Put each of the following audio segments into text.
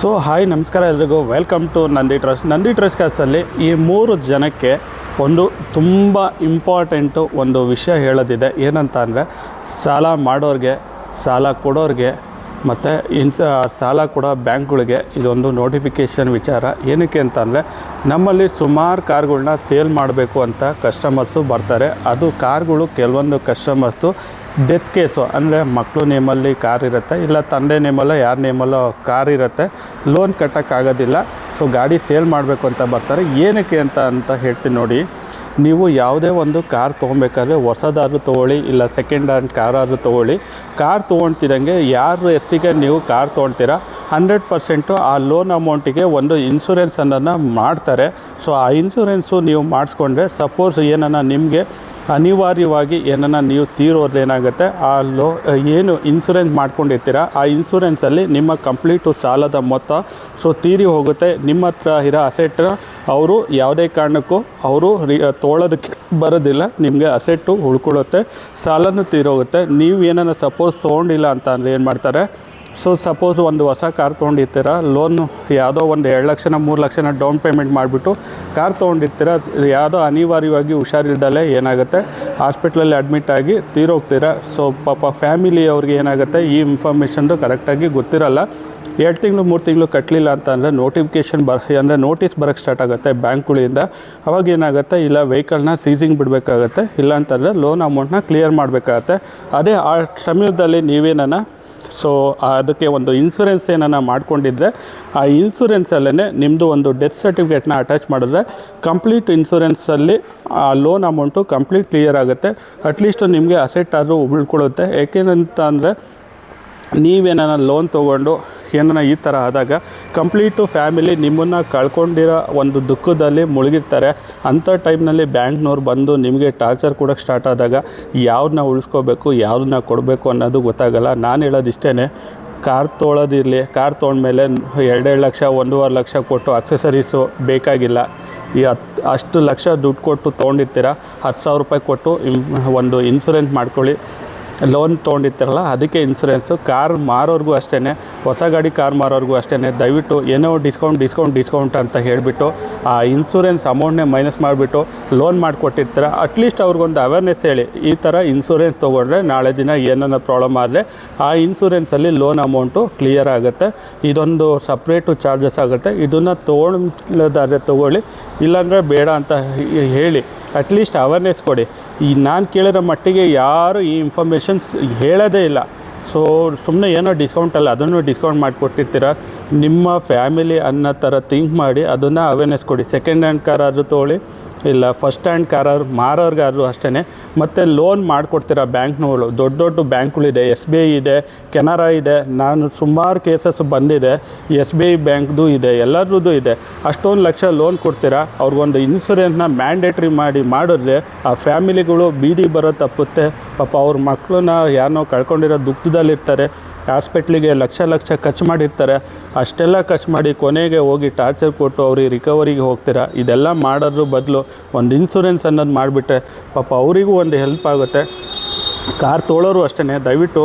So hi ನಮಸ್ಕಾರ ಎಲ್ರಿಗೂ. Welcome to Nandi trust Nandi trust ಕಾಸಲ್ಲಿ ಈ ಮೂರು ಜನಕ್ಕೆ ಒಂದು ತುಂಬ ಇಂಪಾರ್ಟೆಂಟು ಒಂದು ವಿಷಯ ಹೇಳೋದಿದೆ. ಏನಂತ ಅಂದರೆ, ಸಾಲ ಮಾಡೋರಿಗೆ ಸಾಲ ಕೊಡೋರಿಗೆ ಮತ್ತು ಇನ್ಸ, ಸಾಲ ಕೊಡೋ ಬ್ಯಾಂಕ್ಗಳಿಗೆ ಇದೊಂದು ನೋಟಿಫಿಕೇಷನ್ ವಿಚಾರ. ಏನಕ್ಕೆ ಅಂತ ಅಂದರೆ, ನಮ್ಮಲ್ಲಿ ಸುಮಾರು ಕಾರ್ಗಳನ್ನ ಸೇಲ್ ಮಾಡಬೇಕು ಅಂತ ಕಸ್ಟಮರ್ಸು ಬರ್ತಾರೆ. ಅದು ಕಾರ್ಗಳು ಕೆಲವೊಂದು ಕಸ್ಟಮರ್ಸು ಡೆತ್ ಕೇಸು, ಅಂದರೆ ಮಕ್ಕಳು ನೇಮಲ್ಲಿ ಕಾರ್ ಇರುತ್ತೆ ಇಲ್ಲ ತಂದೆ ನೇಮಲ್ಲೋ ಯಾರ ನೇಮಲ್ಲೋ ಕಾರ್ ಇರುತ್ತೆ ಲೋನ್ ಕಟ್ಟೋಕ್ಕಾಗೋದಿಲ್ಲ. ಸೊ ಗಾಡಿ ಸೇಲ್ ಮಾಡಬೇಕು ಅಂತ ಬರ್ತಾರೆ. ಏನಕ್ಕೆ ಅಂತ ಅಂತ ಹೇಳ್ತೀನಿ ನೋಡಿ, ನೀವು ಯಾವುದೇ ಒಂದು ಕಾರ್ ತೊಗೊಬೇಕಾದ್ರೆ ಹೊಸದಾದ್ರೂ ತೊಗೊಳ್ಳಿ, ಇಲ್ಲ ಸೆಕೆಂಡ್ ಹ್ಯಾಂಡ್ ಕಾರಾದರೂ ತೊಗೊಳ್ಳಿ. ಕಾರ್ ತೊಗೊಳ್ತಿರಂಗೆ ಯಾರು ಎಸ್ಸಿಗೆ ನೀವು ಕಾರ್ ತೊಗೊಳ್ತೀರಾ? ಹಂಡ್ರೆಡ್ ಪರ್ಸೆಂಟು ಆ ಲೋನ್ ಅಮೌಂಟಿಗೆ ಒಂದು ಇನ್ಶೂರೆನ್ಸ್ ಅನ್ನೋದನ್ನ ಮಾಡ್ತಾರೆ. ಸೊ ಆ ಇನ್ಸೂರೆನ್ಸು ನೀವು ಮಾಡಿಸ್ಕೊಂಡ್ರೆ, ಸಪೋಸ್ ಏನನ್ನ ನಿಮಗೆ ಅನಿವಾರ್ಯವಾಗಿ ಏನನ್ನ ನೀವು ತೀರೋದ್ರೆ ಏನಾಗುತ್ತೆ? ಆ ಲೋ, ಏನು ಇನ್ಸೂರೆನ್ಸ್ ಮಾಡ್ಕೊಂಡಿರ್ತೀರ, ಆ ಇನ್ಸೂರೆನ್ಸಲ್ಲಿ ನಿಮ್ಮ ಕಂಪ್ಲೀಟು ಸಾಲದ ಮೊತ್ತ ಸೊ ತೀರಿ ಹೋಗುತ್ತೆ. ನಿಮ್ಮ ಹತ್ರ ಇರೋ ಅಸೆಟ್ನ ಅವರು ಯಾವುದೇ ಕಾರಣಕ್ಕೂ ಅವರು ರಿ ತೋಳೋದಕ್ಕೆ ಬರೋದಿಲ್ಲ. ನಿಮಗೆ ಅಸೆಟ್ಟು ಉಳ್ಕೊಳ್ಳುತ್ತೆ, ಸಾಲನೂ ತೀರೋಗುತ್ತೆ. ನೀವು ಏನನ್ನ ಸಪೋಸ್ ತೊಗೊಂಡಿಲ್ಲ ಅಂತ ಅಂದರೆ ಏನು ಮಾಡ್ತಾರೆ? ಸೊ ಸಪೋಸ್ ಒಂದು ಹೊಸ ಕಾರ್ ತೊಗೊಂಡಿರ್ತೀರ ಲೋನು ಯಾವುದೋ ಒಂದು ಎರಡು ಲಕ್ಷನ, ಮೂರು ಲಕ್ಷನ ಡೌನ್ ಪೇಮೆಂಟ್ ಮಾಡಿಬಿಟ್ಟು ಕಾರ್ ತೊಗೊಂಡಿರ್ತೀರ, ಯಾವುದೋ ಅನಿವಾರ್ಯವಾಗಿ ಹುಷಾರಿಲ್ದಲೆ ಏನಾಗುತ್ತೆ? ಹಾಸ್ಪಿಟ್ಲಲ್ಲಿ ಅಡ್ಮಿಟ್ ಆಗಿ ತೀರೋಗ್ತೀರ? ಸೊ ಪಾಪ ಫ್ಯಾಮಿಲಿ ಅವ್ರಿಗೆ ಏನಾಗುತ್ತೆ? ಈ ಇನ್ಫಾರ್ಮೇಷನ್ದು ಕರೆಕ್ಟಾಗಿ ಗೊತ್ತಿರಲ್ಲ. ಎರಡು ತಿಂಗಳು, ಮೂರು ತಿಂಗಳು ಕಟ್ಟಲಿಲ್ಲ ಅಂತ ಅಂದರೆ ನೋಟಿಫಿಕೇಷನ್ ಬರ, ಅಂದರೆ ನೋಟಿಸ್ ಬರೋಕ್ಕೆ ಸ್ಟಾರ್ಟ್ ಆಗುತ್ತೆ ಬ್ಯಾಂಕ್ಗಳಿಂದ. ಅವಾಗ ಏನಾಗುತ್ತೆ? ಇಲ್ಲ ವೆಹಿಕಲ್ನ ಸೀಸಿಂಗ್ ಬಿಡಬೇಕಾಗತ್ತೆ. ಇಲ್ಲ ಅಂತಂದರೆ ಲೋನ್ ಅಮೌಂಟ್ನ ಕ್ಲಿಯರ್ ಮಾಡಬೇಕಾಗತ್ತೆ. ಅದೇ ಆ ಸಮಯದಲ್ಲಿ ನೀವೇನ ಸೊ ಅದಕ್ಕೆ ಒಂದು ಇನ್ಸೂರೆನ್ಸ್ ಏನನ್ನ ಮಾಡ್ಕೊಂಡಿದ್ರೆ, ಆ ಇನ್ಸೂರೆನ್ಸಲ್ಲೇ ನಿಮ್ಮದು ಒಂದು ಡೆತ್ ಸರ್ಟಿಫಿಕೇಟ್ನ ಅಟ್ಯಾಚ್ ಮಾಡಿದ್ರೆ ಕಂಪ್ಲೀಟ್ ಇನ್ಸೂರೆನ್ಸಲ್ಲಿ ಆ ಲೋನ್ ಅಮೌಂಟು ಕಂಪ್ಲೀಟ್ ಕ್ಲಿಯರ್ ಆಗುತ್ತೆ. ಅಟ್ಲೀಸ್ಟ್ ನಿಮಗೆ ಅಸೆಟ್ ಆದರೂ ಉಳ್ಕೊಳ್ಳುತ್ತೆ. ಯಾಕೆಂತ ಅಂದರೆ ನೀವೇನಾರ ಲೋನ್ ತೊಗೊಂಡು ಏನಾರ ಈ ಥರ ಆದಾಗ ಕಂಪ್ಲೀಟು ಫ್ಯಾಮಿಲಿ ನಿಮ್ಮನ್ನು ಕಳ್ಕೊಂಡಿರೋ ಒಂದು ದುಃಖದಲ್ಲಿ ಮುಳುಗಿರ್ತಾರೆ. ಅಂಥ ಟೈಮ್ನಲ್ಲಿ ಬ್ಯಾಂಕ್ನವ್ರು ಬಂದು ನಿಮಗೆ ಟಾರ್ಚರ್ ಕೊಡೋಕ್ಕೆ ಸ್ಟಾರ್ಟ್ ಆದಾಗ ಯಾವ್ದನ್ನ ಉಳಿಸ್ಕೋಬೇಕು, ಯಾವ್ದನ್ನ ಕೊಡಬೇಕು ಅನ್ನೋದು ಗೊತ್ತಾಗಲ್ಲ. ನಾನು ಹೇಳೋದು ಇಷ್ಟೇ ಕಾರ್ ತೊಗೊಳೋದಿರಲಿ ಕಾರ್ ತೊಗೊಂಡ್ಮೇಲೆ ಎರಡೆರಡು ಲಕ್ಷ, ಒಂದೂವರೆ ಲಕ್ಷ ಕೊಟ್ಟು ಅಕ್ಸೆಸರೀಸು ಬೇಕಾಗಿಲ್ಲ. ಈ ಹತ್ತು ಅಷ್ಟು ಲಕ್ಷ ದುಡ್ಡು ಕೊಟ್ಟು ತೊಗೊಂಡಿರ್ತೀರ? ಹತ್ತು ಸಾವಿರ ರೂಪಾಯಿ ಕೊಟ್ಟು ಒಂದು ಇನ್ಸೂರೆನ್ಸ್ ಮಾಡ್ಕೊಳ್ಳಿ. ಲೋನ್ ತೊಗೊಂಡಿರ್ತಾರಲ್ಲ, ಅದಕ್ಕೆ ಇನ್ಸೂರೆನ್ಸು ಕಾರ್ ಮಾರೋರಿಗೂ ಅಷ್ಟೇ ಹೊಸ ಗಾಡಿ ಕಾರ್ ಮಾರೋರಿಗೂ ಅಷ್ಟೇ ದಯವಿಟ್ಟು ಏನೋ ಡಿಸ್ಕೌಂಟ್ ಡಿಸ್ಕೌಂಟ್ ಡಿಸ್ಕೌಂಟ್ ಅಂತ ಹೇಳಿಬಿಟ್ಟು, ಆ ಇನ್ಸೂರೆನ್ಸ್ ಅಮೌಂಟ್ನೇ ಮೈನಸ್ ಮಾಡಿಬಿಟ್ಟು ಲೋನ್ ಮಾಡಿಕೊಟ್ಟಿರ್ತಾರೆ. ಅಟ್ಲೀಸ್ಟ್ ಅವ್ರಿಗೊಂದು ಅವೇರ್ನೆಸ್ ಹೇಳಿ, ಈ ಥರ ಇನ್ಸೂರೆನ್ಸ್ ತೊಗೊಂಡ್ರೆ ನಾಳೆ ದಿನ ಏನನ್ನ ಪ್ರಾಬ್ಲಮ್ ಆದರೆ ಆ ಇನ್ಸೂರೆನ್ಸಲ್ಲಿ ಲೋನ್ ಅಮೌಂಟು ಕ್ಲಿಯರ್ ಆಗುತ್ತೆ. ಇದೊಂದು ಸಪ್ರೇಟು ಚಾರ್ಜಸ್ ಆಗುತ್ತೆ. ಇದನ್ನು ತೊಗೊಳ್ಳೋದಾದರೆ ತೊಗೊಳ್ಳಿ, ಇಲ್ಲಾಂದರೆ ಬೇಡ ಅಂತ ಹೇಳಿ. ಅಟ್ಲೀಸ್ಟ್ ಅವೇರ್ನೆಸ್ ಕೊಡಿ. ಈ ನಾನು ಕೇಳಿರೋ ಮಟ್ಟಿಗೆ ಯಾರು ಈ ಇನ್ಫಾರ್ಮೇಷನ್ಸ್ ಹೇಳೋದೇ ಇಲ್ಲ. ಸೊ ಸುಮ್ಮನೆ ಏನೋ ಡಿಸ್ಕೌಂಟ್ ಅಲ್ಲ, ಅದನ್ನು ಡಿಸ್ಕೌಂಟ್ ಮಾಡಿಕೊಟ್ಟಿರ್ತೀರ? ನಿಮ್ಮ ಫ್ಯಾಮಿಲಿ ಅನ್ನೋ ಥರ ಥಿಂಕ್ ಮಾಡಿ, ಅದನ್ನು ಅವೇರ್ನೆಸ್ ಕೊಡಿ. ಸೆಕೆಂಡ್ ಹ್ಯಾಂಡ್ ಕಾರ್ ಆದರೂ ತೊಗೊಳ್ಳಿ. ಇಲ್ಲ ಫಸ್ಟ್ ಹ್ಯಾಂಡ್ ಕಾರಾದ್ರು ಮಾರೋರ್ಗಾದರೂ ಅಷ್ಟೇ ಮತ್ತು ಲೋನ್ ಮಾಡಿಕೊಡ್ತೀರಾ ಬ್ಯಾಂಕ್ನವಳು ದೊಡ್ಡ ದೊಡ್ಡ ಬ್ಯಾಂಕ್ಗಳಿದೆ ಎಸ್ ಬಿ ಐ ಇದೆ, ಕೆನರಾ ಇದೆ. ನಾನು ಸುಮಾರು ಕೇಸಸ್ ಬಂದಿದೆ. ಎಸ್ ಬಿ ಐ ಬ್ಯಾಂಕ್ದು ಇದೆ, ಎಲ್ಲರದ್ದು ಇದೆ. ಅಷ್ಟೊಂದು ಲಕ್ಷ ಲೋನ್ ಕೊಡ್ತೀರಾ? ಅವ್ರಿಗೊಂದು ಇನ್ಸೂರೆನ್ಸ್ನ ಮ್ಯಾಂಡೇಟ್ರಿ ಮಾಡಿ ಮಾಡಿದ್ರೆ ಆ ಫ್ಯಾಮಿಲಿಗಳು ಬೀದಿ ಬರೋ ತಪ್ಪುತ್ತೆ. ಪಾಪ ಅವ್ರ ಮಕ್ಕಳನ್ನ ಯಾರನ್ನೋ ಕಳ್ಕೊಂಡಿರೋ ದುಃಖದಲ್ಲಿರ್ತಾರೆ ಹಾಸ್ಪಿಟ್ಲಿಗೆ ಲಕ್ಷ ಲಕ್ಷ ಖರ್ಚು ಮಾಡಿರ್ತಾರೆ. ಅಷ್ಟೆಲ್ಲ ಖರ್ಚು ಮಾಡಿ ಕೊನೆಗೆ ಹೋಗಿ ಟಾರ್ಚರ್ ಕೊಟ್ಟು ಅವ್ರಿಗೆ ರಿಕವರಿಗೆ ಹೋಗ್ತೀರಾ? ಇದೆಲ್ಲ ಮಾಡೋದ್ರ ಬದಲು ಒಂದು ಇನ್ಸೂರೆನ್ಸ್ ಅನ್ನೋದು ಮಾಡಿಬಿಟ್ರೆ ಪಾಪ ಅವರಿಗೂ ಒಂದು ಹೆಲ್ಪ್ ಆಗುತ್ತೆ. ಕಾರ್ ತೊಳೋರು ಅಷ್ಟೇ ದಯವಿಟ್ಟು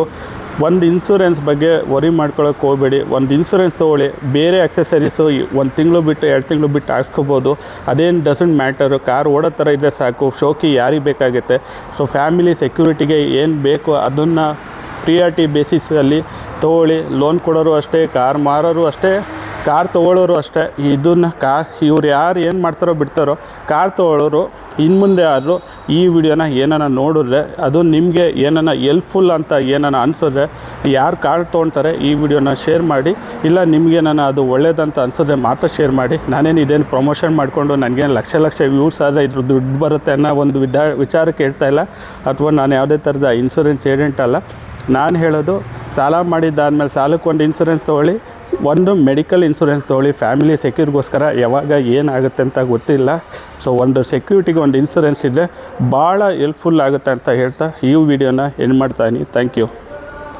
ಒಂದು ಇನ್ಸೂರೆನ್ಸ್ ಬಗ್ಗೆ ವರಿ ಮಾಡ್ಕೊಳಕ್ಕೆ ಹೋಗಬೇಡಿ. ಒಂದು ಇನ್ಸೂರೆನ್ಸ್ ತೊಗೊಳ್ಳಿ. ಬೇರೆ ಅಕ್ಸೆಸರೀಸು ಒಂದು ತಿಂಗಳು ಬಿಟ್ಟು ಎರಡು ತಿಂಗಳು ಬಿಟ್ಟು ಹಾಕ್ಸ್ಕೋಬೋದು. ಅದೇನು ಡಸಂಟ್ ಮ್ಯಾಟರು ಕಾರ್ ಓಡೋ ಥರ ಇದ್ದರೆ ಸಾಕು. ಶೋಕಿ ಯಾರಿಗೆ ಬೇಕಾಗುತ್ತೆ? ಸೊ ಫ್ಯಾಮಿಲಿ ಸೆಕ್ಯೂರಿಟಿಗೆ ಏನು ಬೇಕು ಅದನ್ನು ಪ್ರಿಯಾರಿಟಿ ಬೇಸಿಸಲ್ಲಿ ತಗೊಳ್ಳಿ. ಲೋನ್ ಕೊಡೋರು ಅಷ್ಟೇ ಕಾರ್ ಮಾರೋರು ಅಷ್ಟೇ ಕಾರ್ ತೊಗೊಳ್ಳೋರು ಅಷ್ಟೇ. ಇದನ್ನು ಕಾರ್ ಇವ್ರು ಯಾರು ಏನು ಮಾಡ್ತಾರೋ ಬಿಡ್ತಾರೋ ಕಾರ್ ತೊಗೊಳ್ಳೋರು ಇನ್ನು ಮುಂದೆ ಆದರೂ ಈ ವಿಡಿಯೋನ ಏನನ್ನ ನೋಡಿದ್ರೆ, ಅದು ನಿಮಗೆ ಏನನ್ನ ಎಲ್ಪ್ಫುಲ್ ಅಂತ ಏನನ್ನ ಅನಿಸಿದ್ರೆ, ಯಾರು ಕಾರ್ ತೊಗೊಳ್ತಾರೆ ಈ ವಿಡಿಯೋನ ಶೇರ್ ಮಾಡಿ. ಇಲ್ಲ ನಿಮಗೇನ ಅದು ಒಳ್ಳೇದಂತ ಅನಿಸಿದ್ರೆ ಮಾತ್ರ ಶೇರ್ ಮಾಡಿ. ನಾನೇನು ಇದೇನು ಪ್ರಮೋಷನ್ ಮಾಡಿಕೊಂಡು ನನಗೇನು ಲಕ್ಷ ಲಕ್ಷ ವ್ಯೂಸ್ ಆದರೆ ಇದ್ರ ದುಡ್ಡು ಬರುತ್ತೆ ಅನ್ನೋ ಒಂದು ವಿಧ ವಿಚಾರಕ್ಕೆ ಹೇಳ್ತಾ ಇಲ್ಲ. ಅಥವಾ ನಾನು ಯಾವುದೇ ಥರದ ಇನ್ಸೂರೆನ್ಸ್ ಏಜೆಂಟ್ ಅಲ್ಲ. ನಾನು ಹೇಳೋದು, ಸಾಲ ಮಾಡಿದ್ದಾದಮೇಲೆ ಸಾಲಕ್ಕೆ ಒಂದು ಇನ್ಸೂರೆನ್ಸ್ ತೊಗೊಳ್ಳಿ, ಒಂದು ಮೆಡಿಕಲ್ ಇನ್ಸೂರೆನ್ಸ್ ತೊಗೊಳ್ಳಿ ಫ್ಯಾಮಿಲಿ ಸೆಕ್ಯೂರಿಗೋಸ್ಕರ ಯಾವಾಗ ಏನಾಗುತ್ತೆ ಅಂತ ಗೊತ್ತಿಲ್ಲ. ಸೊ ಒಂದು ಸೆಕ್ಯೂರಿಟಿಗೆ ಒಂದು ಇನ್ಸೂರೆನ್ಸ್ ಇದ್ದರೆ ಭಾಳ ಹೆಲ್ಪ್ಫುಲ್ ಆಗುತ್ತೆ ಅಂತ ಹೇಳ್ತಾ ಈ ವಿಡಿಯೋನ ಎಂಡ್ ಮಾಡ್ತಾಯಿನಿ ಥ್ಯಾಂಕ್ ಯು